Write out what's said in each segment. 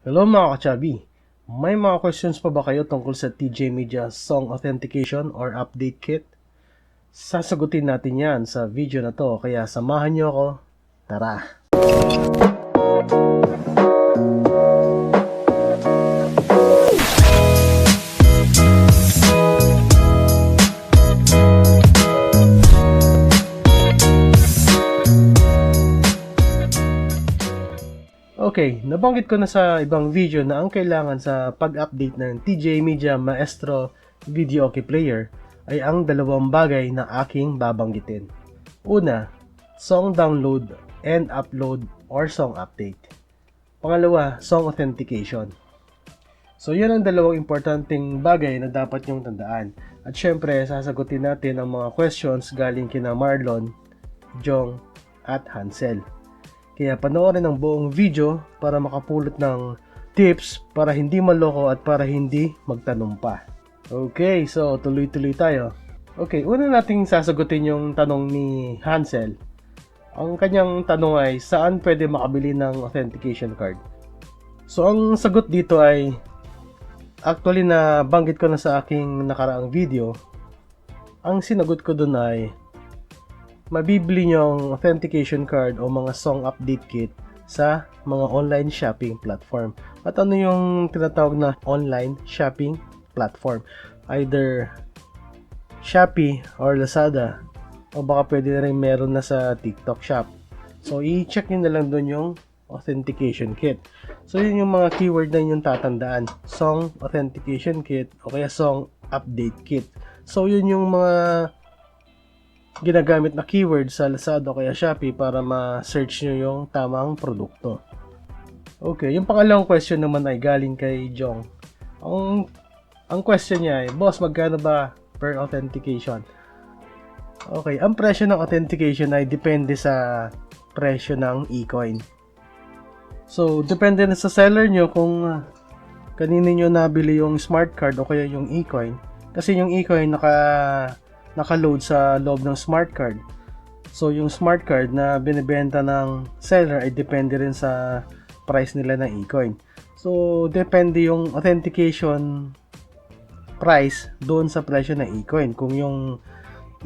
Hello mga kachabi! May mga questions pa ba kayo tungkol sa TJ Media Song Authentication or Update Kit? Sasagutin natin yan sa video na to, kaya samahan nyo ako. Tara! Okay, nabanggit ko na sa ibang video na ang kailangan sa pag-update ng TJ Media Maestro Video Okay Player ay ang dalawang bagay na aking babanggitin. Una, song download and upload or song update. Pangalawa, song authentication. So yan ang dalawang importanteng bagay na dapat nyong tandaan. At syempre, sasagutin natin ang mga questions galing kina Marlon, Jong, at Hansel. Kaya panoorin ang buong video para makapulot ng tips para hindi maloko at para hindi magtanong pa. Okay, so tuloy-tuloy tayo. Okay, una nating sasagutin yung tanong ni Hansel. Ang kanyang tanong ay saan pwede makabili ng authentication card? So ang sagot dito ay actually na banggit ko na sa aking nakaraang video. Ang sinagot ko dun ay mabibili nyo ang authentication card o mga song update kit sa mga online shopping platform. At ano yung tinatawag na online shopping platform? Either Shopee or Lazada o baka pwede na rin meron na sa TikTok shop. So, i-check nyo na lang doon yung authentication kit. So, yun yung mga keyword na yung tatandaan. Song authentication kit o kaya song update kit. So, yun yung mga ginagamit na keyword sa Lazada kaya Shopee para ma-search nyo yung tamang produkto. Okay, yung pangalawang question naman ay galing kay Jong. Ang, ang question niya ay, Boss, magkano ba per authentication? Okay, ang presyo ng authentication ay depende sa presyo ng e-coin. So, depende na sa seller nyo kung kanino nyo nabili yung smart card o kaya yung e-coin. Kasi yung e-coin naka naka-load sa loob ng smart card. So, yung smart card na binibenta ng seller ay depende rin sa price nila ng e-coin. So, depende yung authentication price doon sa presyo ng e-coin. Kung yung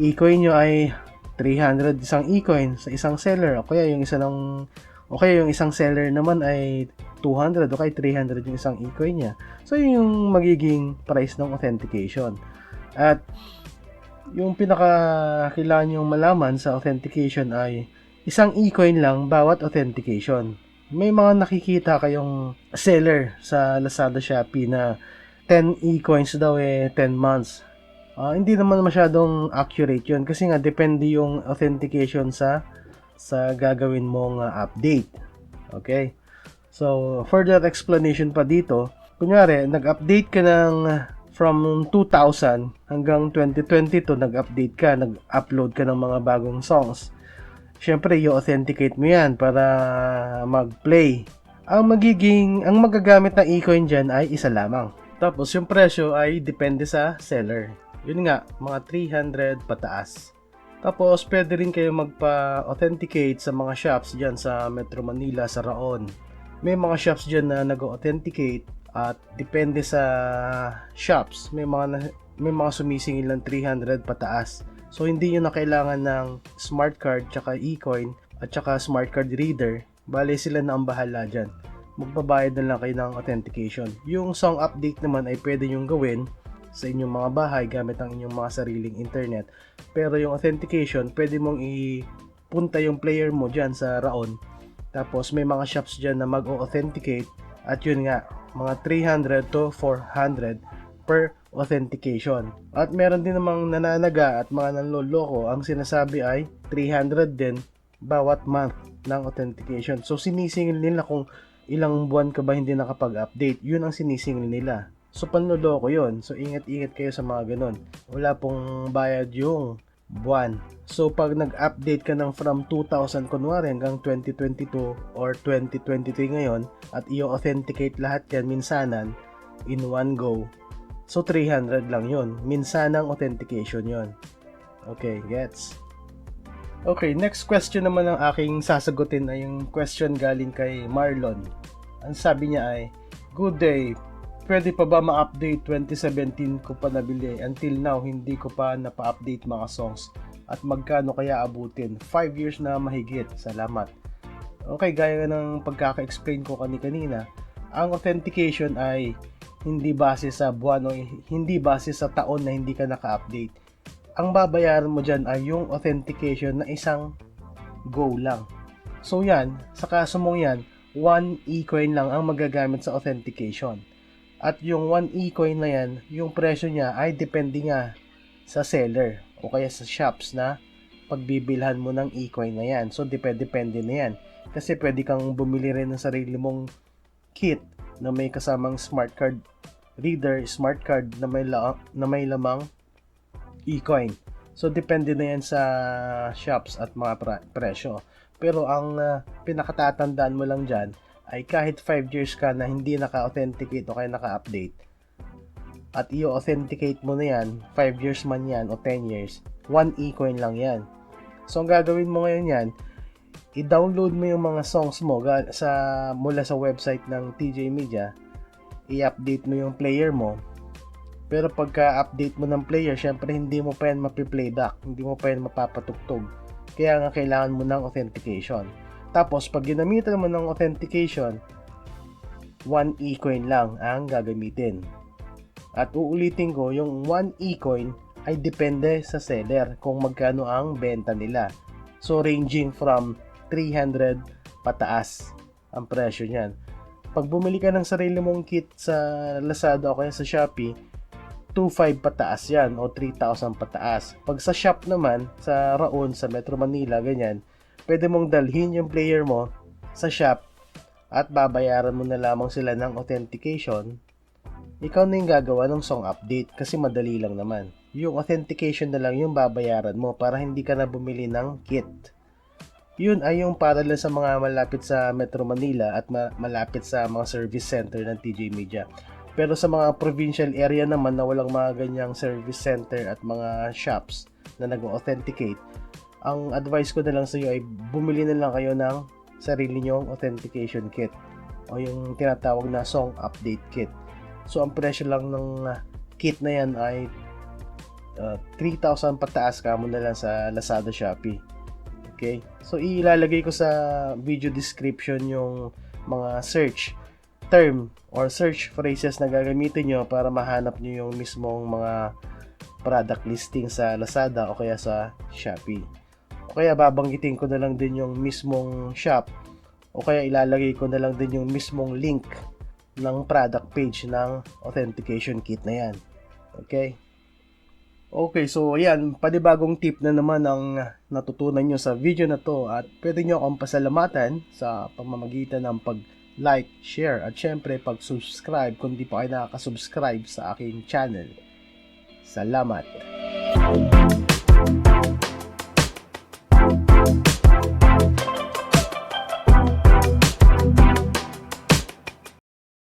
e-coin nyo ay 300 isang e-coin sa isang seller o kaya yung isa ng o kaya yung isang seller naman ay 200 o kaya 300 yung isang e-coin niya. So, yun yung magiging price ng authentication. At yung pinaka kailangan nyo malaman sa authentication ay isang e-coin lang bawat authentication. May mga nakikita kayong seller sa Lazada Shopee na 10 e-coins daw eh 10 months. Uh, hindi naman masyadong accurate yun kasi nga depende yung authentication sa sa gagawin mong uh, update. Okay? So, further explanation pa dito, kunyari, nag-update ka ng from 2000 hanggang 2022 nag-update ka, nag-upload ka ng mga bagong songs. Siyempre, i-authenticate mo yan para mag-play. Ang magiging, ang magagamit na e-coin dyan ay isa lamang. Tapos, yung presyo ay depende sa seller. Yun nga, mga 300 pataas. Tapos, pwede rin kayo magpa-authenticate sa mga shops dyan sa Metro Manila, sa Raon. May mga shops dyan na nag-authenticate at depende sa shops, may mga may mga sumisingil ng 300 pataas. So hindi niyo na kailangan ng smart card tsaka e-coin at tsaka smart card reader. Bale sila na ang bahala diyan. Magbabayad na lang kayo ng authentication. Yung song update naman ay pwede nyong gawin sa inyong mga bahay gamit ang inyong mga sariling internet. Pero yung authentication, pwede mong ipunta yung player mo dyan sa Raon. Tapos may mga shops dyan na mag-authenticate at yun nga, mga 300 to 400 per authentication. At meron din namang nananaga at mga nanloloko, ang sinasabi ay 300 din bawat month ng authentication. So sinisingil nila kung ilang buwan ka ba hindi nakapag-update. Yun ang sinisingil nila. So panloloko yun. So ingat-ingat kayo sa mga ganun. Wala pong bayad yung buwan. So pag nag-update ka ng from 2000 kunwari hanggang 2022 or 2023 ngayon at i-authenticate lahat yan minsanan in one go. So 300 lang yun. Minsanang authentication yon. Okay, gets? Okay, next question naman ang aking sasagutin ay yung question galing kay Marlon. Ang sabi niya ay, Good day. Pwede pa ba ma-update 2017 ko pa nabili? Until now, hindi ko pa napa-update mga songs. At magkano kaya abutin? 5 years na mahigit. Salamat. Okay, gaya ng pagkaka-explain ko kani-kanina, ang authentication ay hindi base sa buwan o hindi base sa taon na hindi ka naka-update. Ang babayaran mo dyan ay yung authentication na isang go lang. So yan, sa kaso mong yan, 1 e-coin lang ang magagamit sa authentication. At yung 1 e-coin na yan, yung presyo niya ay depende nga sa seller o kaya sa shops na pagbibilhan mo ng e-coin na yan. So depende-depende na yan. Kasi pwede kang bumili rin ng sarili mong kit na may kasamang smart card reader, smart card na may, la- na may lamang e-coin. So depende na yan sa shops at mga pra- presyo. Pero ang uh, pinakatatandaan mo lang dyan ay kahit 5 years ka na hindi naka-authenticate o kaya naka-update at i-authenticate mo na yan, 5 years man yan o 10 years, 1 e-coin lang yan. So ang gagawin mo ngayon yan, i-download mo yung mga songs mo sa mula sa website ng TJ Media, i-update mo yung player mo. Pero pagka-update mo ng player, syempre hindi mo pa yan mapiplayback, hindi mo pa yan mapapatugtog. Kaya nga kailangan mo ng authentication. Tapos pag ginamitan mo ng authentication, 1 e-coin lang ang gagamitin. At uulitin ko, yung 1 e-coin ay depende sa seller kung magkano ang benta nila. So ranging from 300 pataas ang presyo niyan. Pag bumili ka ng sarili mong kit sa Lazada o kaya sa Shopee, 2.5 pataas yan o 3,000 pataas. Pag sa shop naman, sa Raon, sa Metro Manila, ganyan, pwede mong dalhin yung player mo sa shop at babayaran mo na lamang sila ng authentication. Ikaw na yung gagawa ng song update kasi madali lang naman. Yung authentication na lang yung babayaran mo para hindi ka na bumili ng kit. Yun ay yung para lang sa mga malapit sa Metro Manila at ma- malapit sa mga service center ng TJ Media. Pero sa mga provincial area naman na walang mga ganyang service center at mga shops na nag-authenticate, ang advice ko na lang sa iyo ay bumili na lang kayo ng sarili nyong authentication kit o yung tinatawag na song update kit. So ang presyo lang ng uh, kit na yan ay uh, 3,000 pataas ka mo na lang sa Lazada Shopee. Okay? So ilalagay ko sa video description yung mga search term or search phrases na gagamitin nyo para mahanap nyo yung mismong mga product listing sa Lazada o kaya sa Shopee. O kaya babanggitin ko na lang din yung mismong shop o kaya ilalagay ko na lang din yung mismong link ng product page ng authentication kit na yan. Okay? Okay, so ayan, panibagong tip na naman ang natutunan nyo sa video na to at pwede nyo akong pasalamatan sa pamamagitan ng pag-like, share at syempre pag-subscribe kung di pa kayo nakaka-subscribe sa aking channel. Salamat!